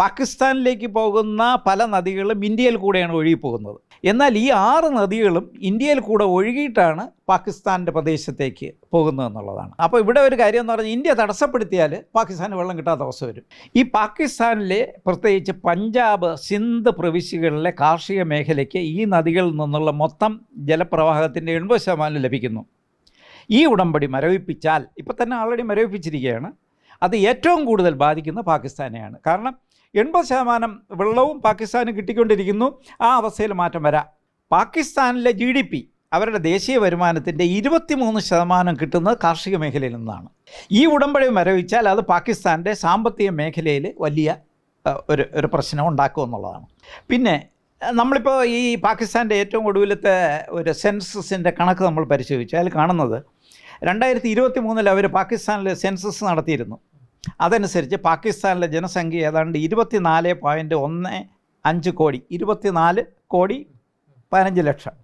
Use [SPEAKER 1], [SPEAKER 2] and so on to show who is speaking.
[SPEAKER 1] പാകിസ്ഥാനിലേക്ക് പോകുന്ന പല നദികളും ഇന്ത്യയിൽ കൂടെയാണ് ഒഴുകി പോകുന്നത് എന്നാൽ ഈ ആറ് നദികളും ഇന്ത്യയിൽ കൂടെ ഒഴുകിയിട്ടാണ് പാകിസ്ഥാന്റെ പ്രദേശത്തേക്ക് പോകുന്നത് എന്നുള്ളതാണ്. അപ്പോൾ ഇവിടെ ഒരു കാര്യം എന്ന് പറഞ്ഞാൽ ഇന്ത്യ തടസ്സപ്പെടുത്തിയാൽ പാകിസ്ഥാന് വെള്ളം കിട്ടാത്ത അവസ്ഥ വരും. ഈ പാകിസ്ഥാനിലെ പ്രത്യേകിച്ച് പഞ്ചാബ് സിന്ധ് പ്രവിശ്യകളിലെ കാർഷിക മേഖലയ്ക്ക് ഈ നദികളിൽ നിന്നുള്ള മൊത്തം ജലപ്രവാഹത്തിന്റെ എൺപത് ശതമാനം ലഭിക്കുന്നു. ഈ ഉടമ്പടി മരവിപ്പിച്ചാൽ ഇപ്പം തന്നെ ആൾറെഡി മരവിപ്പിച്ചിരിക്കുകയാണ് അത് ഏറ്റവും കൂടുതൽ ബാധിക്കുന്ന പാകിസ്ഥാനെയാണ്. കാരണം എൺപത് ശതമാനം വെള്ളവും പാകിസ്ഥാന് കിട്ടിക്കൊണ്ടിരിക്കുന്നു. ആ അവസ്ഥയിൽ മാറ്റം വരാം. പാകിസ്ഥാനിലെ ജി ഡി പി അവരുടെ ദേശീയ വരുമാനത്തിന്റെ ഇരുപത്തിമൂന്ന് ശതമാനം കിട്ടുന്നത് കാർഷിക മേഖലയിൽ നിന്നാണ്. ഈ ഉടമ്പടി മരവിച്ചാൽ അത് പാകിസ്ഥാന്റെ സാമ്പത്തിക മേഖലയിൽ വലിയ ഒരു ഒരു പ്രശ്നം ഉണ്ടാക്കുമെന്നുള്ളതാണ് പിന്നെ നമ്മളിപ്പോൾ ഈ പാകിസ്ഥാന്റെ ഏറ്റവും ഒടുവിലത്തെ ഒരു സെൻസസിന്റെ കണക്ക് നമ്മൾ പരിശോധിച്ചാൽ കാണുന്നത് രണ്ടായിരത്തി ഇരുപത്തി മൂന്നിൽ അവർ പാകിസ്ഥാനിൽ സെൻസസ് നടത്തിയിരുന്നു. അതനുസരിച്ച് പാകിസ്ഥാനിലെ ജനസംഖ്യ ഏതാണ്ട് ഇരുപത്തിനാല് പോയിന്റ് ഒന്ന് അഞ്ച് കോടി ഇരുപത്തിനാല് കോടി പതിനഞ്ച് ലക്ഷം.